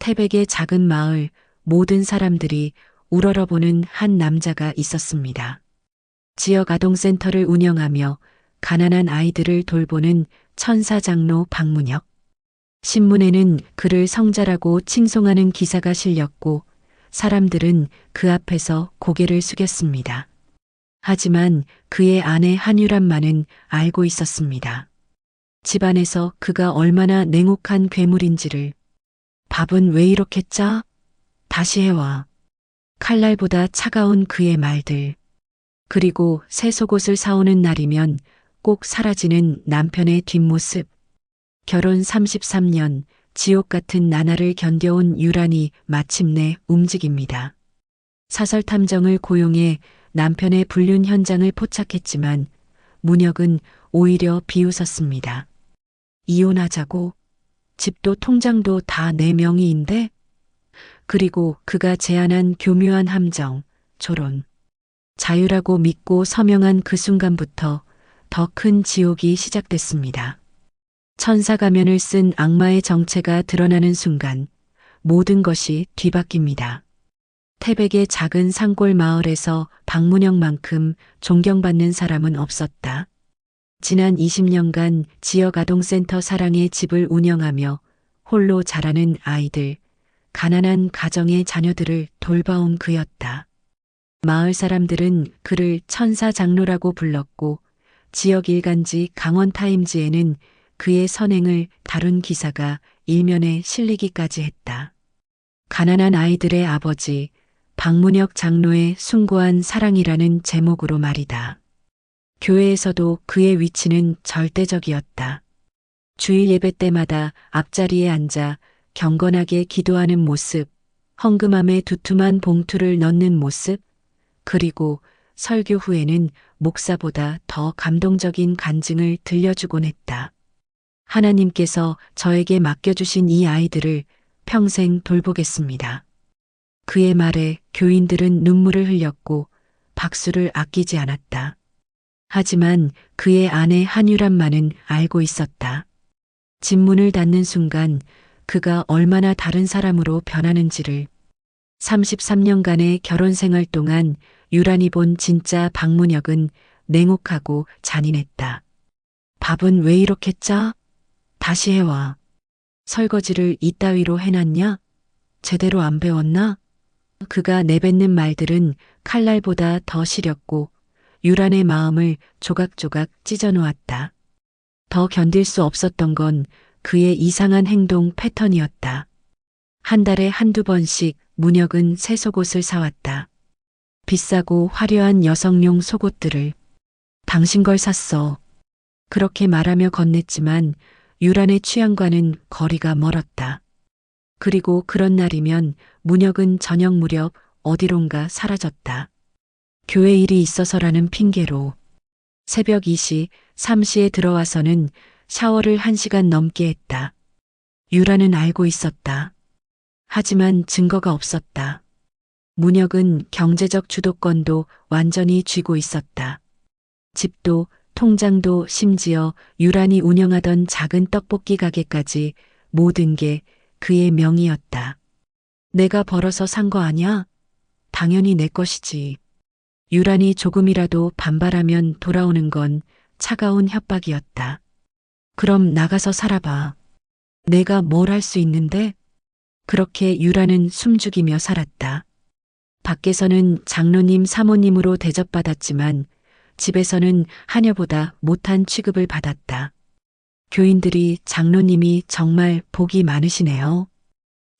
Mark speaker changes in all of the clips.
Speaker 1: 태백의 작은 마을 모든 사람들이 우러러보는 한 남자가 있었습니다. 지역 아동센터를 운영하며 가난한 아이들을 돌보는 천사장로 박문혁. 신문에는 그를 성자라고 칭송하는 기사가 실렸고 사람들은 그 앞에서 고개를 숙였습니다. 하지만 그의 아내 한유란만은 알고 있었습니다. 집안에서 그가 얼마나 냉혹한 괴물인지를 밥은 왜 이렇게 짜? 다시 해와. 칼날보다 차가운 그의 말들. 그리고 새 속옷을 사오는 날이면 꼭 사라지는 남편의 뒷모습. 결혼 33년 지옥 같은 나날을 견뎌온 유란이 마침내 움직입니다. 사설 탐정을 고용해 남편의 불륜 현장을 포착했지만 문혁은 오히려 비웃었습니다. 이혼하자고 집도 통장도 다 내 명의인데? 그리고 그가 제안한 교묘한 함정, 조론. 자유라고 믿고 서명한 그 순간부터 더 큰 지옥이 시작됐습니다. 천사 가면을 쓴 악마의 정체가 드러나는 순간 모든 것이 뒤바뀝니다. 태백의 작은 산골 마을에서 박문영만큼 존경받는 사람은 없었다. 지난 20년간 지역 아동센터 사랑의 집을 운영하며 홀로 자라는 아이들, 가난한 가정의 자녀들을 돌봐온 그였다. 마을 사람들은 그를 천사 장로라고 불렀고 지역 일간지 강원타임즈에는 그의 선행을 다룬 기사가 일면에 실리기까지 했다. 가난한 아이들의 아버지 박문혁 장로의 숭고한 사랑이라는 제목으로 말이다. 교회에서도 그의 위치는 절대적이었다. 주일 예배 때마다 앞자리에 앉아 경건하게 기도하는 모습, 헝금함에 두툼한 봉투를 넣는 모습, 그리고 설교 후에는 목사보다 더 감동적인 간증을 들려주곤 했다. 하나님께서 저에게 맡겨주신 이 아이들을 평생 돌보겠습니다. 그의 말에 교인들은 눈물을 흘렸고 박수를 아끼지 않았다. 하지만 그의 아내 한유란만은 알고 있었다. 집문을 닫는 순간 그가 얼마나 다른 사람으로 변하는지를 33년간의 결혼 생활 동안 유란이 본 진짜 박문혁은 냉혹하고 잔인했다. 밥은 왜 이렇게 짜? 다시 해와. 설거지를 이따위로 해놨냐? 제대로 안 배웠나? 그가 내뱉는 말들은 칼날보다 더 시렸고 유란의 마음을 조각조각 찢어놓았다. 더 견딜 수 없었던 건 그의 이상한 행동 패턴이었다. 한 달에 한두 번씩 문혁은 새 속옷을 사왔다. 비싸고 화려한 여성용 속옷들을 당신 걸 샀어. 그렇게 말하며 건넸지만 유란의 취향과는 거리가 멀었다. 그리고 그런 날이면 문혁은 저녁 무렵 어디론가 사라졌다. 교회 일이 있어서라는 핑계로 새벽 2시, 3시에 들어와서는 샤워를 1시간 넘게 했다. 유라는 알고 있었다. 하지만 증거가 없었다. 문혁은 경제적 주도권도 완전히 쥐고 있었다. 집도 통장도 심지어 유란이 운영하던 작은 떡볶이 가게까지 모든 게 그의 명이었다. 내가 벌어서 산 거 아냐? 당연히 내 것이지. 유란이 조금이라도 반발하면 돌아오는 건 차가운 협박이었다. 그럼 나가서 살아봐. 내가 뭘 할 수 있는데? 그렇게 유라는 숨죽이며 살았다. 밖에서는 장로님 사모님으로 대접받았지만 집에서는 하녀보다 못한 취급을 받았다. 교인들이 장로님이 정말 복이 많으시네요.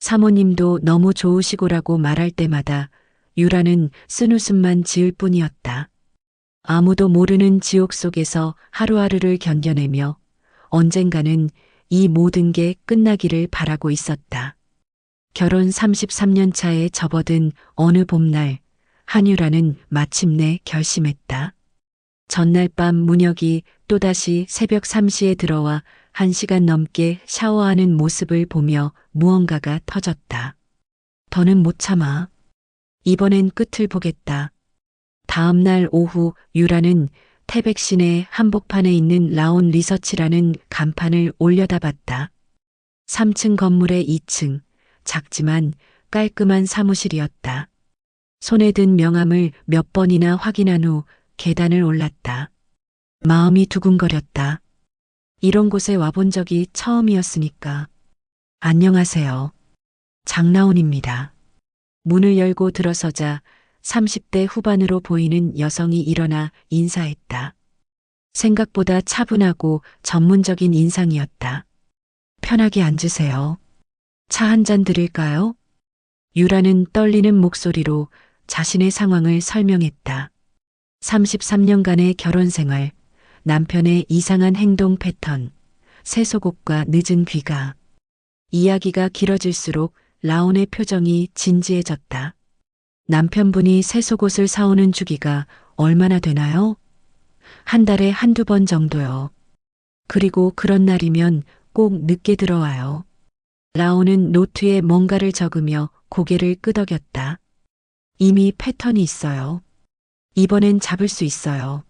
Speaker 1: 사모님도 너무 좋으시고라고 말할 때마다 유라는 쓴웃음만 지을 뿐이었다. 아무도 모르는 지옥 속에서 하루하루를 견뎌내며 언젠가는 이 모든 게 끝나기를 바라고 있었다. 결혼 33년 차에 접어든 어느 봄날 한유라는 마침내 결심했다. 전날 밤 문혁이 또다시 새벽 3시에 들어와 1시간 넘게 샤워하는 모습을 보며 무언가가 터졌다. 더는 못 참아. 이번엔 끝을 보겠다. 다음 날 오후 유라는 태백 시내 한복판에 있는 라온 리서치라는 간판을 올려다봤다. 3층 건물의 2층, 작지만 깔끔한 사무실이었다. 손에 든 명함을 몇 번이나 확인한 후 계단을 올랐다. 마음이 두근거렸다. 이런 곳에 와본 적이 처음이었으니까. 안녕하세요. 장나온입니다. 문을 열고 들어서자 30대 후반으로 보이는 여성이 일어나 인사했다. 생각보다 차분하고 전문적인 인상이었다. 편하게 앉으세요. 차 한 잔 드릴까요? 유라는 떨리는 목소리로 자신의 상황을 설명했다. 33년간의 결혼 생활, 남편의 이상한 행동 패턴, 세속옷과 늦은 귀가. 이야기가 길어질수록 라온의 표정이 진지해졌다. 남편분이 세속옷을 사오는 주기가 얼마나 되나요? 한 달에 한두 번 정도요. 그리고 그런 날이면 꼭 늦게 들어와요. 라온은 노트에 뭔가를 적으며 고개를 끄덕였다. 이미 패턴이 있어요. 이번엔 잡을 수 있어요.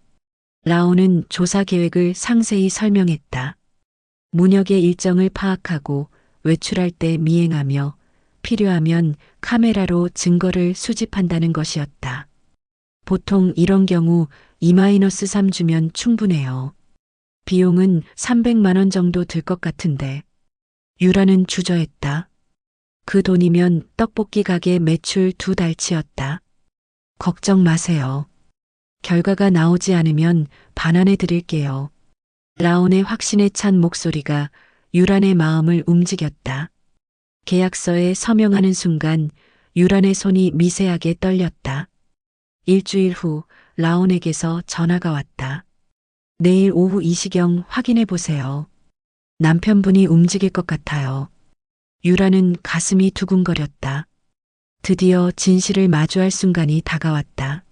Speaker 1: 라온은 조사 계획을 상세히 설명했다. 문혁의 일정을 파악하고 외출할 때 미행하며 필요하면 카메라로 증거를 수집한다는 것이었다. 보통 이런 경우 2-3 주면 충분해요. 비용은 300만 원 정도 들 것 같은데. 유라는 주저했다. 그 돈이면 떡볶이 가게 매출 두 달치였다. 걱정 마세요. 결과가 나오지 않으면 반환해 드릴게요. 라온의 확신에 찬 목소리가 유란의 마음을 움직였다. 계약서에 서명하는 순간 유란의 손이 미세하게 떨렸다. 일주일 후 라온에게서 전화가 왔다. 내일 오후 이 시경 확인해 보세요. 남편분이 움직일 것 같아요. 유라는 가슴이 두근거렸다. 드디어 진실을 마주할 순간이 다가왔다.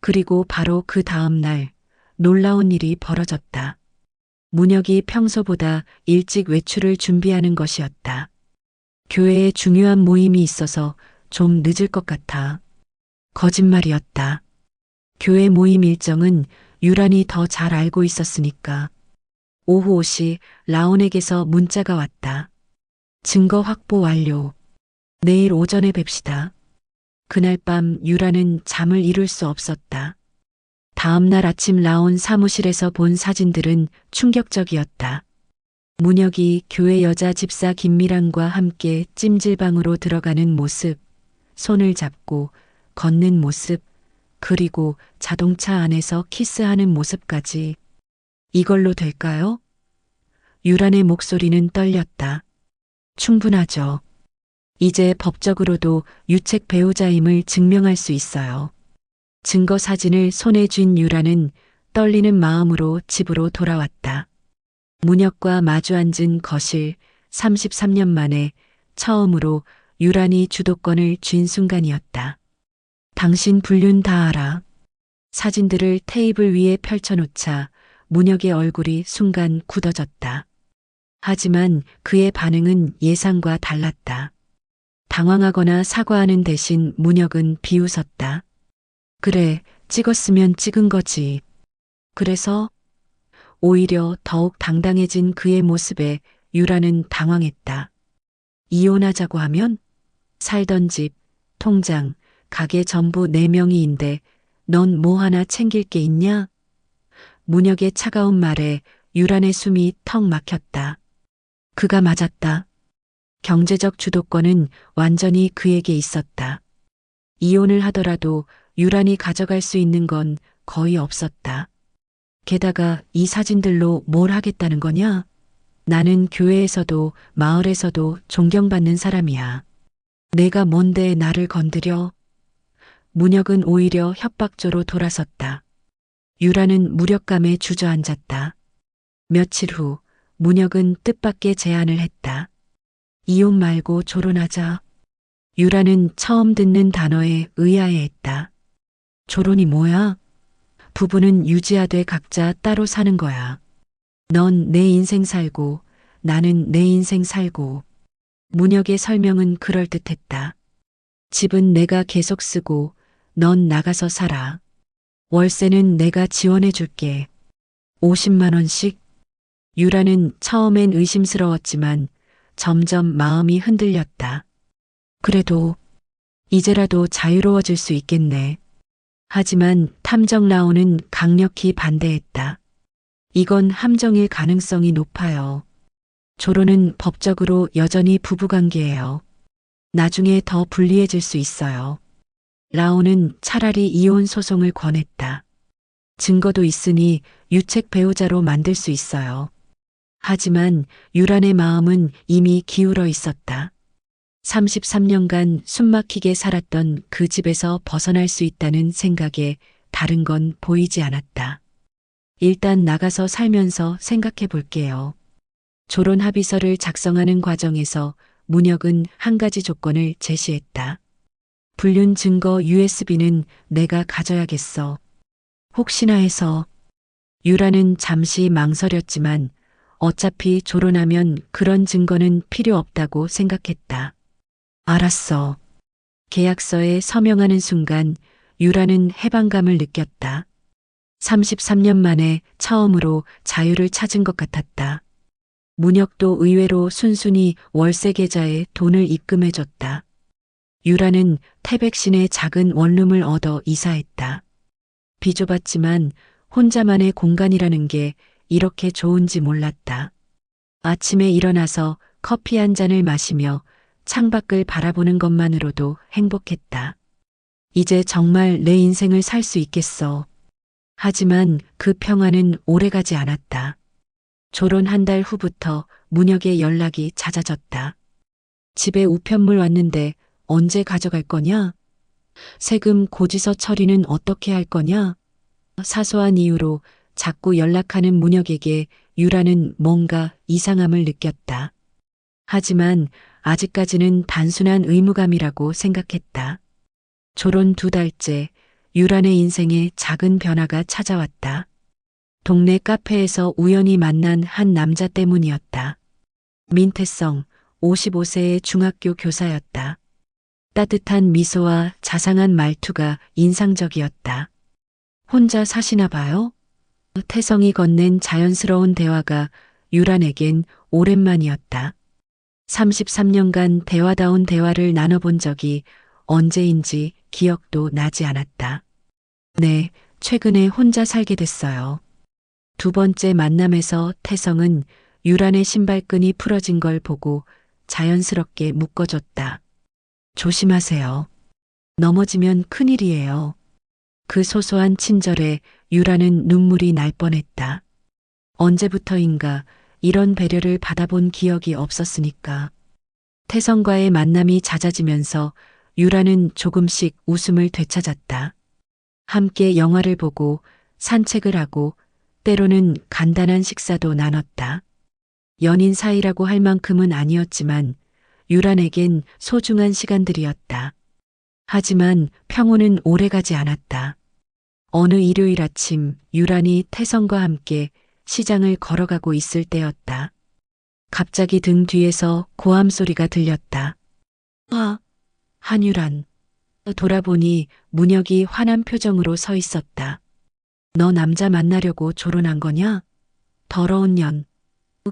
Speaker 1: 그리고 바로 그 다음 날 놀라운 일이 벌어졌다. 문혁이 평소보다 일찍 외출을 준비하는 것이었다. 교회에 중요한 모임이 있어서 좀 늦을 것 같아. 거짓말이었다. 교회 모임 일정은 유란이 더 잘 알고 있었으니까. 오후 5시 라온에게서 문자가 왔다. 증거 확보 완료. 내일 오전에 뵙시다. 그날 밤 유라는 잠을 이룰 수 없었다. 다음 날 아침 라온 사무실에서 본 사진들은 충격적이었다. 문혁이 교회 여자 집사 김미랑과 함께 찜질방으로 들어가는 모습, 손을 잡고 걷는 모습, 그리고 자동차 안에서 키스하는 모습까지. 이걸로 될까요? 유란의 목소리는 떨렸다. 충분하죠. 이제 법적으로도 유책 배우자임을 증명할 수 있어요. 증거 사진을 손에 쥔 유라는 떨리는 마음으로 집으로 돌아왔다. 문혁과 마주 앉은 거실 33년 만에 처음으로 유란이 주도권을 쥔 순간이었다. 당신 불륜 다 알아. 사진들을 테이블 위에 펼쳐놓자 문혁의 얼굴이 순간 굳어졌다. 하지만 그의 반응은 예상과 달랐다. 당황하거나 사과하는 대신 문혁은 비웃었다. 그래, 찍었으면 찍은 거지. 그래서 오히려 더욱 당당해진 그의 모습에 유라는 당황했다. 이혼하자고 하면 살던 집, 통장, 가게 전부 네 명이인데 넌 뭐 하나 챙길 게 있냐? 문혁의 차가운 말에 유란의 숨이 턱 막혔다. 그가 맞았다. 경제적 주도권은 완전히 그에게 있었다. 이혼을 하더라도 유란이 가져갈 수 있는 건 거의 없었다. 게다가 이 사진들로 뭘 하겠다는 거냐? 나는 교회에서도 마을에서도 존경받는 사람이야. 내가 뭔데 나를 건드려? 문혁은 오히려 협박조로 돌아섰다. 유라는 무력감에 주저앉았다. 며칠 후 문혁은 뜻밖의 제안을 했다. 이혼 말고 조론하자. 유라는 처음 듣는 단어에 의아해했다. 조론이 뭐야? 부부는 유지하되 각자 따로 사는 거야. 넌 내 인생 살고 나는 내 인생 살고. 문혁의 설명은 그럴듯했다. 집은 내가 계속 쓰고 넌 나가서 살아. 월세는 내가 지원해 줄게. 50만 원씩? 유라는 처음엔 의심스러웠지만 점점 마음이 흔들렸다. 그래도 이제라도 자유로워질 수 있겠네. 하지만 탐정 라오는 강력히 반대했다. 이건 함정일 가능성이 높아요. 조로는 법적으로 여전히 부부관계예요. 나중에 더 불리해질 수 있어요. 라오는 차라리 이혼 소송을 권했다. 증거도 있으니 유책 배우자로 만들 수 있어요. 하지만 유란의 마음은 이미 기울어 있었다. 33년간 숨막히게 살았던 그 집에서 벗어날 수 있다는 생각에 다른 건 보이지 않았다. 일단 나가서 살면서 생각해 볼게요. 조론 합의서를 작성하는 과정에서 문혁은 한 가지 조건을 제시했다. 불륜 증거 USB는 내가 가져야겠어. 혹시나 해서 유라는 잠시 망설였지만 어차피 조론하면 그런 증거는 필요 없다고 생각했다. 알았어. 계약서에 서명하는 순간 유라는 해방감을 느꼈다. 33년 만에 처음으로 자유를 찾은 것 같았다. 문혁도 의외로 순순히 월세 계좌에 돈을 입금해줬다. 유라는 태백신의 작은 원룸을 얻어 이사했다. 비좁았지만 혼자만의 공간이라는 게 이렇게 좋은지 몰랐다. 아침에 일어나서 커피 한 잔을 마시며 창밖을 바라보는 것만으로도 행복했다. 이제 정말 내 인생을 살 수 있겠어. 하지만 그 평화는 오래가지 않았다. 졸혼 한 달 후부터 문혁의 연락이 잦아졌다. 집에 우편물 왔는데 언제 가져갈 거냐? 세금 고지서 처리는 어떻게 할 거냐? 사소한 이유로 자꾸 연락하는 문혁에게 유라는 뭔가 이상함을 느꼈다. 하지만 아직까지는 단순한 의무감이라고 생각했다. 졸혼 두 달째 유란의 인생에 작은 변화가 찾아왔다. 동네 카페에서 우연히 만난 한 남자 때문이었다. 민태성, 55세의 중학교 교사였다. 따뜻한 미소와 자상한 말투가 인상적이었다. 혼자 사시나 봐요? 태성이 건넨 자연스러운 대화가 유란에겐 오랜만이었다. 33년간 대화다운 대화를 나눠본 적이 언제인지 기억도 나지 않았다. 네, 최근에 혼자 살게 됐어요. 두 번째 만남에서 태성은 유란의 신발끈이 풀어진 걸 보고 자연스럽게 묶어줬다. 조심하세요. 넘어지면 큰일이에요. 그 소소한 친절에 유라는 눈물이 날 뻔했다. 언제부터인가 이런 배려를 받아본 기억이 없었으니까. 태성과의 만남이 잦아지면서 유라는 조금씩 웃음을 되찾았다. 함께 영화를 보고 산책을 하고 때로는 간단한 식사도 나눴다. 연인 사이라고 할 만큼은 아니었지만 유란에겐 소중한 시간들이었다. 하지만 평온은 오래가지 않았다. 어느 일요일 아침 유란이 태성과 함께 시장을 걸어가고 있을 때였다. 갑자기 등 뒤에서 고함 소리가 들렸다. 아, 한유란. 돌아보니 문혁이 화난 표정으로 서 있었다. 너 남자 만나려고 조론한 거냐? 더러운 년.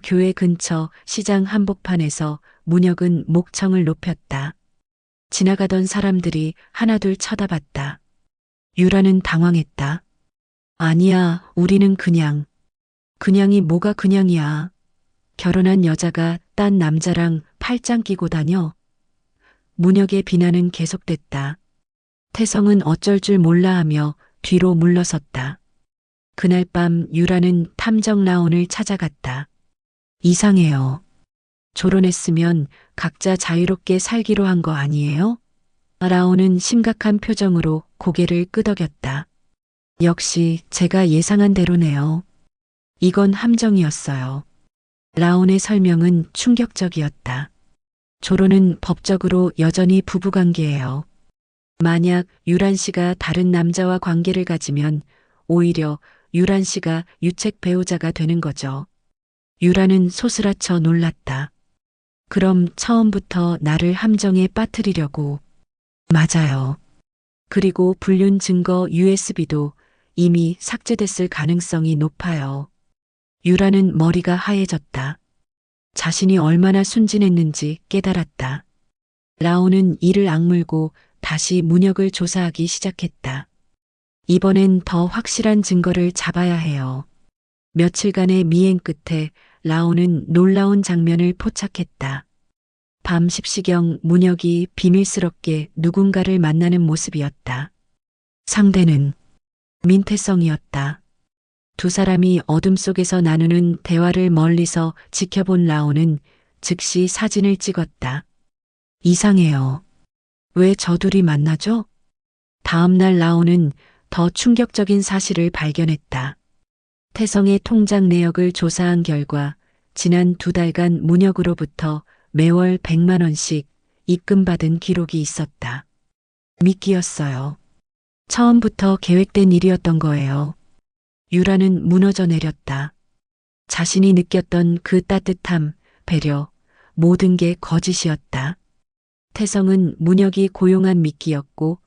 Speaker 1: 교회 근처 시장 한복판에서 문혁은 목청을 높였다. 지나가던 사람들이 하나둘 쳐다봤다. 유라는 당황했다. 아니야, 우리는 그냥. 그냥이 뭐가 그냥이야. 결혼한 여자가 딴 남자랑 팔짱 끼고 다녀. 문혁의 비난은 계속됐다. 태성은 어쩔 줄 몰라 하며 뒤로 물러섰다. 그날 밤 유라는 탐정 라온을 찾아갔다. 이상해요. 졸혼했으면 각자 자유롭게 살기로 한 거 아니에요? 라온은 심각한 표정으로 고개를 끄덕였다. 역시 제가 예상한 대로네요. 이건 함정이었어요. 라온의 설명은 충격적이었다. 조로는 법적으로 여전히 부부관계예요. 만약 유란 씨가 다른 남자와 관계를 가지면 오히려 유란 씨가 유책 배우자가 되는 거죠. 유란은 소스라쳐 놀랐다. 그럼 처음부터 나를 함정에 빠뜨리려고. 맞아요. 그리고 불륜 증거 USB도 이미 삭제됐을 가능성이 높아요. 유라는 머리가 하얘졌다. 자신이 얼마나 순진했는지 깨달았다. 라오는 이를 악물고 다시 문혁을 조사하기 시작했다. 이번엔 더 확실한 증거를 잡아야 해요. 며칠간의 미행 끝에 라오는 놀라운 장면을 포착했다. 밤 10시경 문혁이 비밀스럽게 누군가를 만나는 모습이었다. 상대는 민태성이었다. 두 사람이 어둠 속에서 나누는 대화를 멀리서 지켜본 라오는 즉시 사진을 찍었다. 이상해요. 왜 저 둘이 만나죠? 다음날 라오는 더 충격적인 사실을 발견했다. 태성의 통장 내역을 조사한 결과 지난 두 달간 문혁으로부터 매월 100만 원씩 입금받은 기록이 있었다. 미끼였어요. 처음부터 계획된 일이었던 거예요. 유라는 무너져 내렸다. 자신이 느꼈던 그 따뜻함, 배려, 모든 게 거짓이었다. 태성은 문혁이 고용한 미끼였고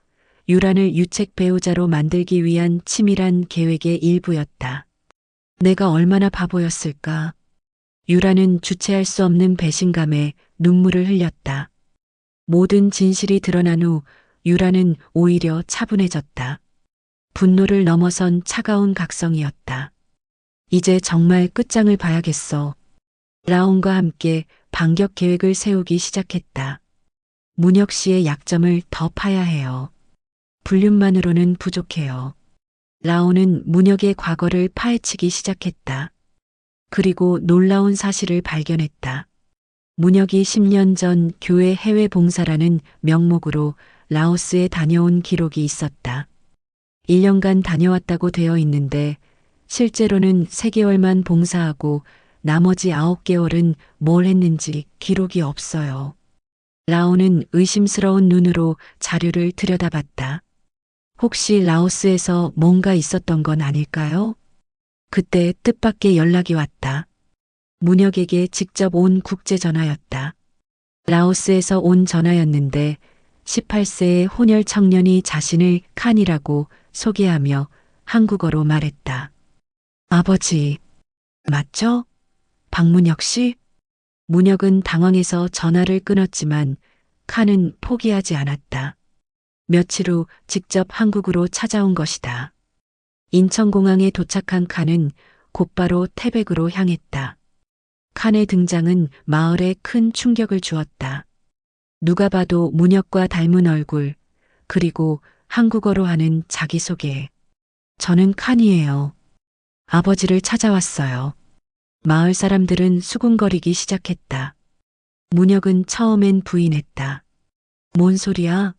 Speaker 1: 유란을 유책 배우자로 만들기 위한 치밀한 계획의 일부였다. 내가 얼마나 바보였을까. 유라는 주체할 수 없는 배신감에 눈물을 흘렸다. 모든 진실이 드러난 후 유라는 오히려 차분해졌다. 분노를 넘어선 차가운 각성이었다. 이제 정말 끝장을 봐야겠어. 라온과 함께 반격 계획을 세우기 시작했다. 문혁 씨의 약점을 더 파야 해요. 불륜만으로는 부족해요. 라온은 문혁의 과거를 파헤치기 시작했다. 그리고 놀라운 사실을 발견했다. 문혁이 10년 전 교회 해외 봉사라는 명목으로 라오스에 다녀온 기록이 있었다. 1년간 다녀왔다고 되어 있는데 실제로는 3개월만 봉사하고 나머지 9개월은 뭘 했는지 기록이 없어요. 라오는 의심스러운 눈으로 자료를 들여다봤다. 혹시 라오스에서 뭔가 있었던 건 아닐까요? 그때 뜻밖의 연락이 왔다. 문혁에게 직접 온 국제 전화였다. 라오스에서 온 전화였는데 18세의 혼혈 청년이 자신을 칸이라고 소개하며 한국어로 말했다. 아버지, 맞죠? 박문혁 씨? 문혁은 당황해서 전화를 끊었지만 칸은 포기하지 않았다. 며칠 후 직접 한국으로 찾아온 것이다. 인천공항에 도착한 칸은 곧바로 태백으로 향했다. 칸의 등장은 마을에 큰 충격을 주었다. 누가 봐도 문혁과 닮은 얼굴, 그리고 한국어로 하는 자기소개. 저는 칸이에요. 아버지를 찾아왔어요. 마을 사람들은 수군거리기 시작했다. 문혁은 처음엔 부인했다. 뭔 소리야?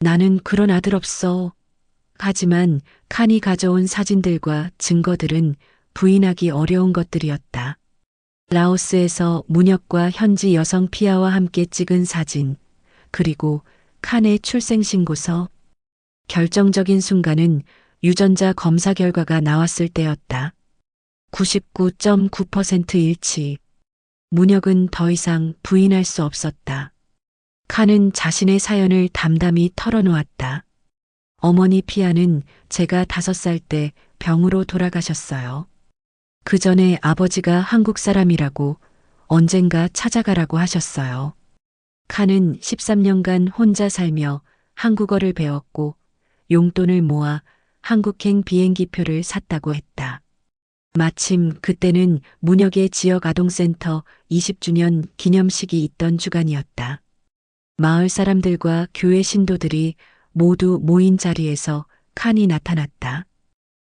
Speaker 1: 나는 그런 아들 없어. 하지만 칸이 가져온 사진들과 증거들은 부인하기 어려운 것들이었다. 라오스에서 문혁과 현지 여성 피아와 함께 찍은 사진, 그리고 칸의 출생신고서. 결정적인 순간은 유전자 검사 결과가 나왔을 때였다. 99.9% 일치. 문혁은 더 이상 부인할 수 없었다. 칸은 자신의 사연을 담담히 털어놓았다. 어머니 피아는 제가 다섯 살 때 병으로 돌아가셨어요. 그 전에 아버지가 한국 사람이라고 언젠가 찾아가라고 하셨어요. 칸은 13년간 혼자 살며 한국어를 배웠고 용돈을 모아 한국행 비행기표를 샀다고 했다. 마침 그때는 문혁의 지역 아동센터 20주년 기념식이 있던 주간이었다. 마을 사람들과 교회 신도들이 모두 모인 자리에서 칸이 나타났다.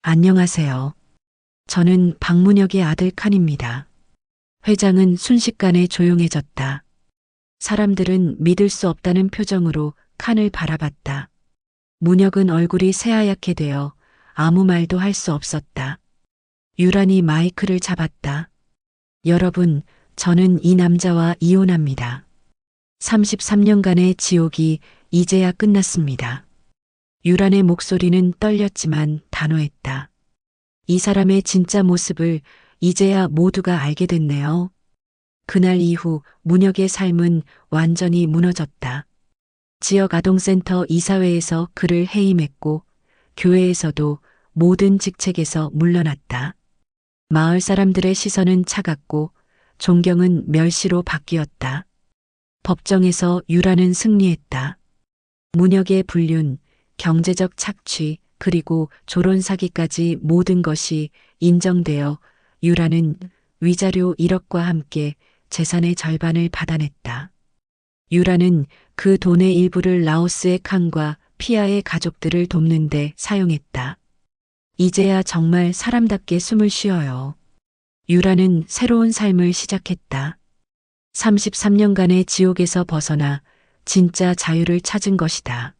Speaker 1: 안녕하세요. 저는 박문혁의 아들 칸입니다. 회장은 순식간에 조용해졌다. 사람들은 믿을 수 없다는 표정으로 칸을 바라봤다. 문혁은 얼굴이 새하얗게 되어 아무 말도 할 수 없었다. 유란이 마이크를 잡았다. 여러분, 저는 이 남자와 이혼합니다. 33년간의 지옥이 이제야 끝났습니다. 유란의 목소리는 떨렸지만 단호했다. 이 사람의 진짜 모습을 이제야 모두가 알게 됐네요. 그날 이후 문혁의 삶은 완전히 무너졌다. 지역 아동센터 이사회에서 그를 해임했고 교회에서도 모든 직책에서 물러났다. 마을 사람들의 시선은 차갑고 존경은 멸시로 바뀌었다. 법정에서 유라는 승리했다. 문혁의 불륜, 경제적 착취, 그리고 조론 사기까지 모든 것이 인정되어 유라는 위자료 1억과 함께 재산의 절반을 받아냈다. 유라는 그 돈의 일부를 라오스의 칸과 피아의 가족들을 돕는데 사용했다. 이제야 정말 사람답게 숨을 쉬어요. 유라는 새로운 삶을 시작했다. 33년간의 지옥에서 벗어나 진짜 자유를 찾은 것이다.